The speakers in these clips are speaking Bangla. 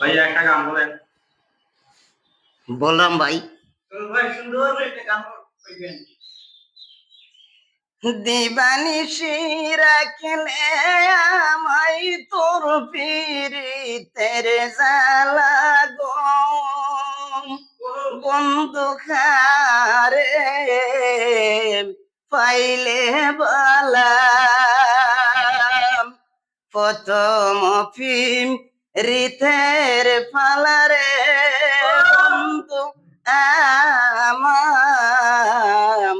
ভাইয়া একটা গান বলেন। বললাম ভাই। ভাই সুন্দর একটা গান দিবানিশি রাখলে আমায় তোর জ্বালা গো। বন্ধু খারে পাইলে বালা। প্রথম ফিম রিথের ফালারে বন্ধু আমাম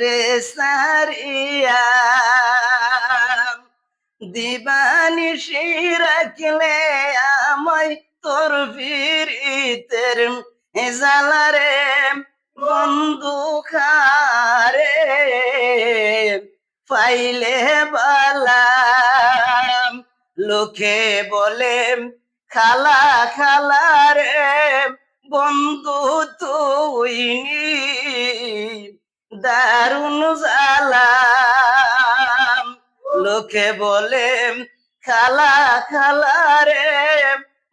রে সারিয়া। দিবানিশি রাখলে আমায় তোর ফিরিতের জালারে বন্ধু খারে। পাইলে বালাম লোকে বলে খালা খালা রে, বন্ধু তুই দারুণ জালাম লোকে বলে, খালা খালা রে,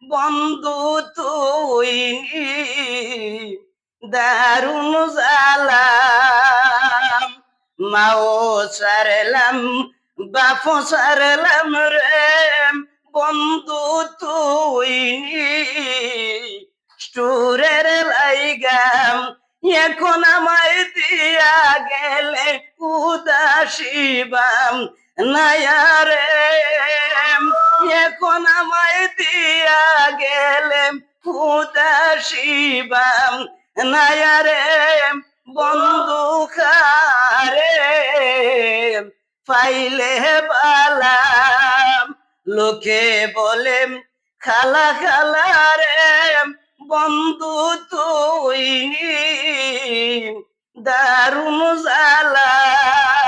বন্ধু তুই দারুণ জালাম মাও সারলাম বাপ সারলাম রে বন্ধু তুই স্টোরের লাইগাম। এখন আমায় দিয়া গেলে উদাসীবাম নায়ারে, এখন আমায় দিয়া গেলে উদাসীবাম নায়ারে, বন্ধু খারে পাইলে বালাম লোকে বলে, খালা খালা রে, বন্ধু তুই দারুণ জালাম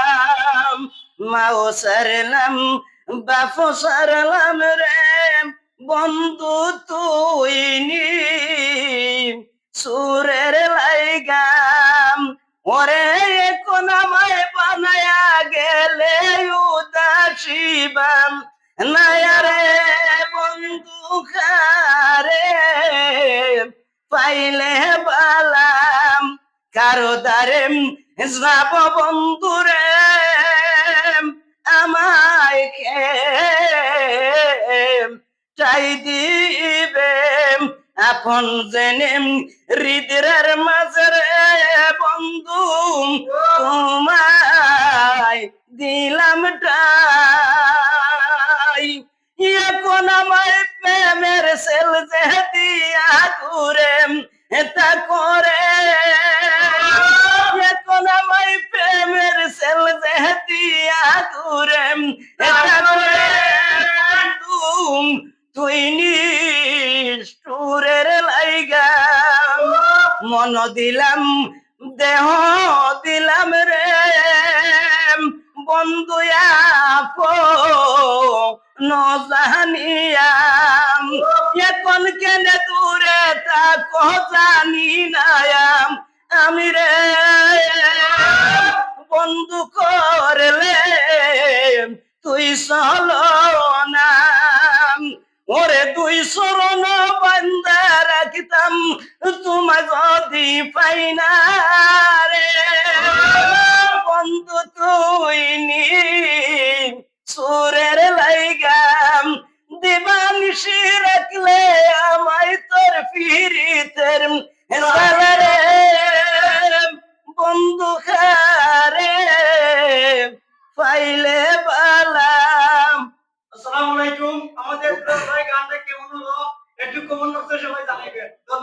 মাও সারলাম বাপ সারলাম রে, বন্ধু তুই সুরের লাইগাম, ওরে এখন আমায় বানায়া গেলে উদাসীবাম নায়ারে বন্ধু খারে পাইলে বালাম, কারও দারে যাব বন্ধুরে, আমায় চাই দিবে? আপন জেনে হৃদয়ের মাঝরে এখন আমায় প্রেমের সেল যে দিয়া ঘুরে তা করে। এখন আমায় প্রেমের সেল যে দিয়া ঘুরে তা করে। তুই নিষ্ঠুরের লাইগা। মন দিলাম, দেহ দিলাম রে। বন্ধু ন জানিয়াম এখন কেন দূরে তা জানি নায়াম আমি রে বন্ধু করলে তুই চলো নাম ওরে দুই শরণ বান্দা রাখিতাম, তোমায় যদি পাই না রে। বন্ধু তুই নি লাইগাম দিবানিশি রাখলে আমায় তোর ফিরিতের বন্ধু খারে পাইলে বালাম আসসালামু আলাইকুম। আমাদের গানটা কেমন হলো? একটু কমেন্ট বক্সে সবাই জানাবেন